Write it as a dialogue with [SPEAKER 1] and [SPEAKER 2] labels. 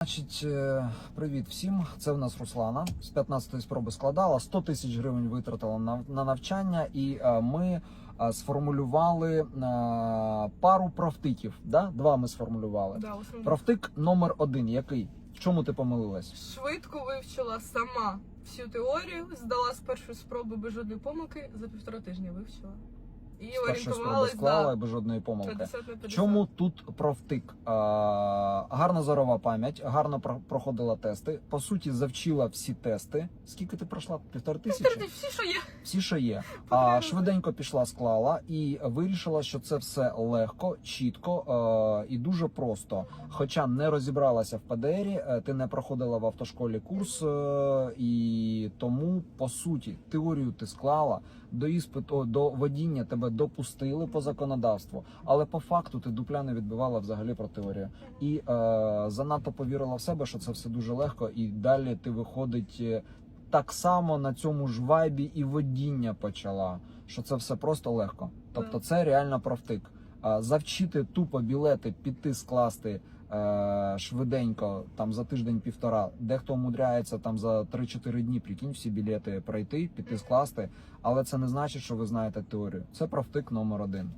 [SPEAKER 1] Значить, е, привіт всім. Це в нас Руслана з 15-ї спроби складала 100 тисяч гривень витратила на, на навчання, і е, ми е, сформулювали пару профтиків. Да? Два ми сформулювали.
[SPEAKER 2] Да.
[SPEAKER 1] Профтик номер один. Який? В чому ти помилилась?
[SPEAKER 2] Швидко вивчила сама всю теорію, здала з першої спроби без жодної помилки, за півтора тижня вивчила. І
[SPEAKER 1] першої склала
[SPEAKER 2] да,
[SPEAKER 1] без жодної помилки.
[SPEAKER 2] 50 на 50.
[SPEAKER 1] Чому тут профтик? А, гарна зорова пам'ять, гарно про- проходила тести. По суті, завчила всі тести. Скільки ти пройшла? Півтори тисячі?
[SPEAKER 2] Всі, що є.
[SPEAKER 1] Всі, що є. А швиденько пішла, склала і вирішила, що це все легко, чітко е, і дуже просто. Хоча не розібралася в ПДРі, е, ти не проходила в автошколі курс, е, і тому по суті теорію ти склала. До іспиту до водіння тебе допустили по законодавству, але по факту ти дупля не відбивала взагалі про теорію. І е, занадто повірила в себе, що це все дуже легко, і далі ти виходить е, так само на цьому ж вайбі і водіння почала. Що це все просто легко. Тобто, це реально профтик. Завчити тупо білети, піти скласти е, швиденько, там за тиждень-півтора. Дехто умудряється там за 3-4 дні, прикинь, всі білети пройти, піти скласти. Але це не значить, що ви знаєте теорію. Це профтик номер один.